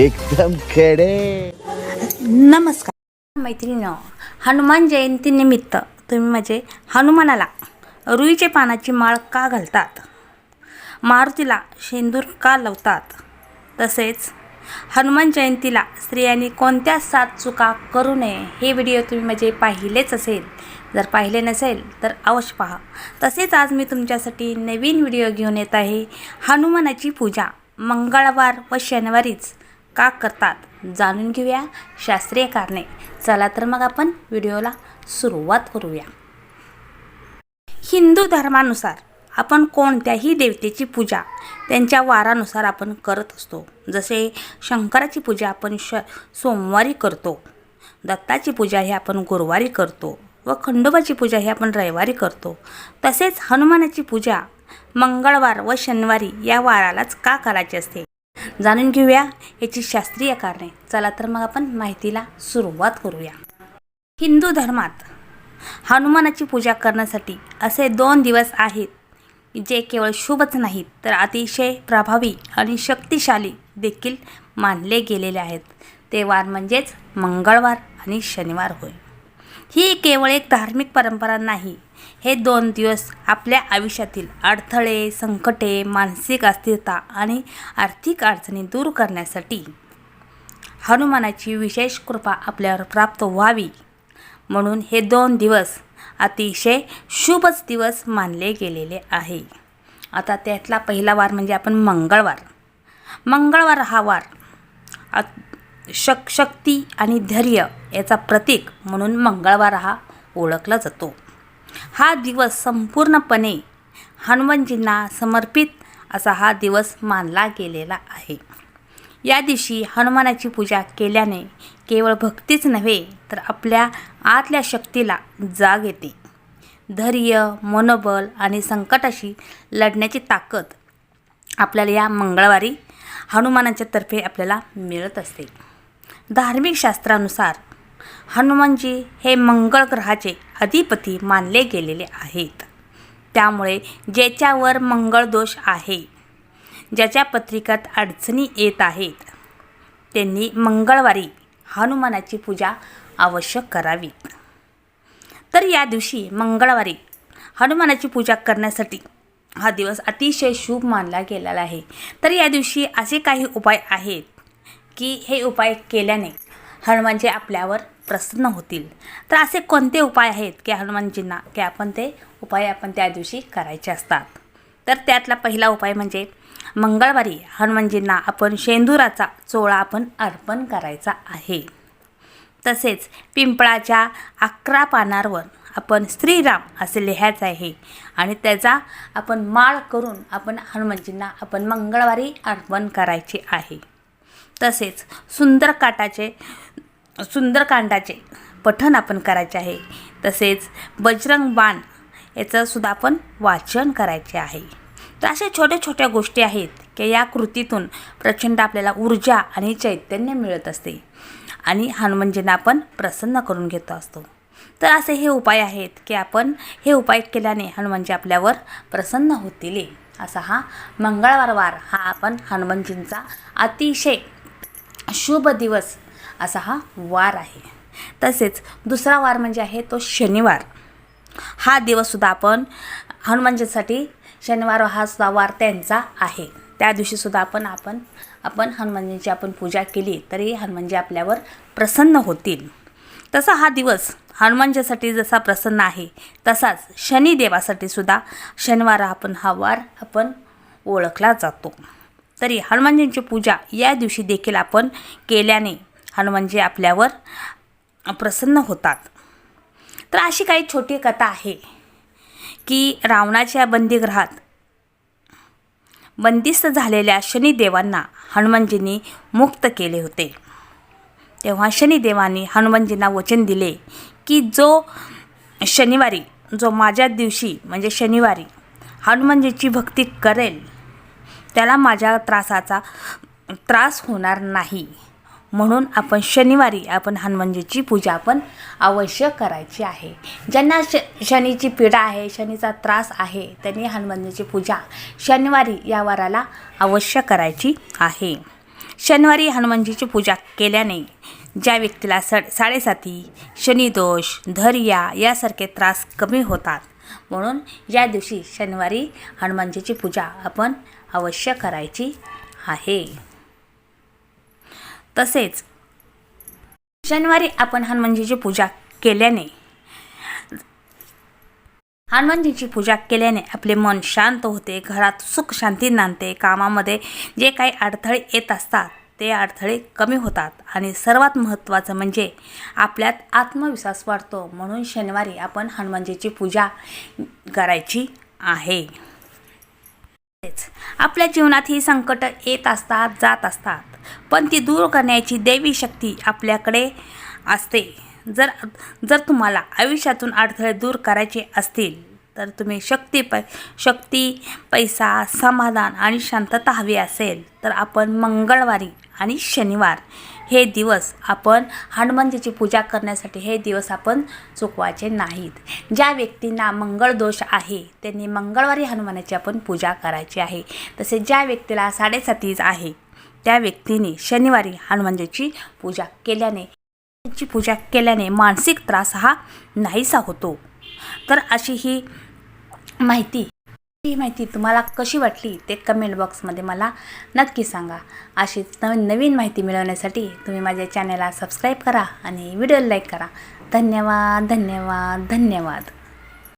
एकदम खेडे. नमस्कार. मैत्रिणी हनुमान जयंतीनिमित्त तुम्ही म्हणजे हनुमानाला रुईचे पानाची माळ का घालतात? मारुतीला शेंदूर का लावतात? तसेच हनुमान जयंतीला स्त्रियांनी कोणत्या सात चुका करू नये हे व्हिडिओ तुम्ही म्हणजे पाहिलेच असेल. जर पाहिले नसेल तर अवश्य पहा. तसेच आज मी तुमच्यासाठी नवीन व्हिडिओ घेऊन येत आहे हनुमानाची पूजा. मंगळवार व शनिवारीच का करतात जाणून घेऊया शास्त्रीय कारणे. चला तर मग आपण व्हिडिओला सुरुवात करूया. हिंदू धर्मानुसार आपण कोणत्याही देवतेची पूजा त्यांच्या वारानुसार आपण करत असतो. जसे शंकराची पूजा आपण श सोमवारी करतो. दत्ताची पूजा ही आपण गुरुवारी करतो व खंडोबाची पूजा ही आपण रविवारी करतो. तसेच हनुमानाची पूजा मंगळवार व शनिवारी या वारालाच का करायची असते? जाणून घेऊया याची शास्त्रीय कारणे. चला तर मग आपण माहितीला सुरुवात करूया. हिंदू धर्मात हनुमानाची पूजा करण्यासाठी असे दोन दिवस आहेत जे केवळ शुभच नाहीत तर अतिशय प्रभावी आणि शक्तिशाली देखील मानले गेलेले आहेत. ते वार म्हणजेच मंगळवार आणि शनिवार होय. ही केवळ एक धार्मिक परंपरा नाही हे दोन दिवस आपल्या आयुष्यातील अडथळे संकटे मानसिक अस्थिरता आणि आर्थिक अडचणी दूर करण्यासाठी हनुमानाची विशेष कृपा आपल्यावर प्राप्त व्हावी. म्हणून हे दोन दिवस अतिशय शुभच दिवस मानले गेलेले आहे. आता त्यातला पहिला वार म्हणजे आपण मंगळवार. मंगळवार हा वार शक शक्ती आणि धैर्य याचा प्रतीक म्हणून मंगळवार हा ओळखला जातो. हा दिवस संपूर्णपणे हनुमानजींना समर्पित असा हा दिवस मानला गेलेला आहे. या दिवशी हनुमानाची पूजा केल्याने केवळ भक्तीच नव्हे तर आपल्या आतल्या शक्तीला जाग येते. धैर्य मनोबल आणि संकटाशी लढण्याची ताकद आपल्याला या मंगळवारी हनुमानाच्या तर्फे आपल्याला मिळत असते. धार्मिक शास्त्रानुसार हनुमानजी हे मंगळ ग्रहाचे अधिपती मानले गेलेले आहेत. त्यामुळे ज्याच्यावर मंगळ दोष आहे ज्याच्या पत्रिकात अडचणी येत आहेत त्यांनी मंगळवारी हनुमानाची पूजा आवश्यक करावी. तर या दिवशी मंगळवारी हनुमानाची पूजा करण्यासाठी हा दिवस अतिशय शुभ मानला गेलेला आहे. तर या दिवशी असे काही उपाय आहेत की हे उपाय केल्याने हनुमानजी आपल्यावर प्रसन्न होतील. तर असे कोणते उपाय आहेत की हनुमानजींना की आपण ते उपाय आपण त्या दिवशी करायचे असतात? तर त्यातला पहिला उपाय म्हणजे मंगळवारी हनुमानजींना आपण शेंदुराचा चोळा आपण अर्पण करायचा आहे. तसेच पिंपळाच्या अकरा पानांवर आपण श्रीराम असे लिहायचं आहे आणि त्याचा आपण माळ करून आपण हनुमानजींना आपण मंगळवारी अर्पण करायचे आहे. तसेच सुंदरकाटाचे सुंदरकांडाचे पठण आपण करायचे आहे. तसेच बजरंग बाण याचंसुद्धा आपण वाचन करायचे आहे. तर अशा छोट्या छोट्या गोष्टी आहेत की या कृतीतून प्रचंड आपल्याला ऊर्जा आणि चैतन्य मिळत असते आणि हनुमानजींना आपण प्रसन्न करून घेतो असतो. तर असे हे उपाय आहेत की आपण हे उपाय केल्याने हनुमानजी आपल्यावर प्रसन्न होतील. असा हा मंगळवार वार हा आपण हनुमानजींचा अतिशय शुभ दिवस असा हा वार आहे. तसेच दुसरा वार म्हणजे आहे तो शनिवार. हा दिवससुद्धा आपण हनुमानजीसाठी शनिवार हा सुद्धा वार त्यांचा आहे. त्या दिवशीसुद्धा आपण आपण आपण हनुमानजींची आपण पूजा केली तरी हनुमानजी आपल्यावर प्रसन्न होतील. तसा हा दिवस हनुमानजीसाठी जसा प्रसन्न आहे तसाच शनिदेवासाठी सुद्धा शनिवार हा आपण हा वार आपण ओळखला जातो. तरी हनुमानजींची पूजा या दिवशी देखील आपण केल्याने हनुमानजी आपल्यावर प्रसन्न होतात. तर अशी काही छोटी कथा आहे की रावणाच्या बंदीगृहात बंदिस्त झालेल्या शनिदेवांना हनुमानजींनी मुक्त केले होते. तेव्हा शनिदेवांनी हनुमानजींना वचन दिले की जो शनिवारी जो माझ्या दिवशी म्हणजे शनिवारी हनुमानजीची भक्ती करेल त्याला माझ्या त्रासाचा त्रास होणार नाही. म्हणून आपण शनिवारी आपण हनुमानजीची पूजा आपण अवश्य करायची आहे. ज्यांना श शनीची पीडा आहे शनीचा त्रास आहे त्यांनी हनुमानजीची पूजा शनिवारी या वाराला अवश्य करायची आहे. शनिवारी हनुमानजीची पूजा केल्याने ज्या व्यक्तीला स साडेसाती शनिदोष धैर्या यासारखे त्रास कमी होतात. म्हणून या दिवशी शनिवारी हनुमानजीची पूजा आपण अवश्य करायची आहे. तसेच शनिवारी आपण हनुमानजीची पूजा केल्याने हनुमानजीची पूजा केल्याने आपले मन शांत होते घरात सुख शांती नांदते कामामध्ये जे काही अडथळे येत असतात ते अडथळे कमी होतात आणि सर्वात महत्त्वाचं म्हणजे आपल्यात आत्मविश्वास वाढतो. म्हणून शनिवारी आपण हनुमानजीची पूजा करायची आहे. आपल्या जीवनात ही संकट येत असतात जात असतात. पण ती दूर करण्याची देवी शक्ती आपल्याकडे असते. जर जर तुम्हाला आयुष्यातून अडथळे दूर करायचे असतील तर तुम्ही शक्ती पै शक्ती पैसा समाधान आणि शांतता हवी असेल तर आपण मंगळवारी आणि शनिवार हे दिवस आपण हनुमानजीची पूजा करण्यासाठी हे दिवस आपण चुकवायचे नाहीत. ज्या व्यक्तींना मंगळ दोष आहे त्यांनी मंगळवारी हनुमानाची आपण पूजा करायची आहे. तसे ज्या व्यक्तीला साडेसातीज आहे त्या व्यक्तीने शनिवारी हनुमानजीची पूजा केल्याने पूजा केल्याने मानसिक त्रास हा नाहीसा होतो. तर अशी ही माहिती ही माहिती तुम्हाला कशी वाटली ते कमेंट बॉक्समध्ये मला नक्की सांगा. अशीच नवीन नवीन माहिती मिळवण्यासाठी तुम्ही माझ्या चॅनलला सबस्क्राईब करा आणि व्हिडिओ लाईक करा. धन्यवाद धन्यवाद धन्यवाद.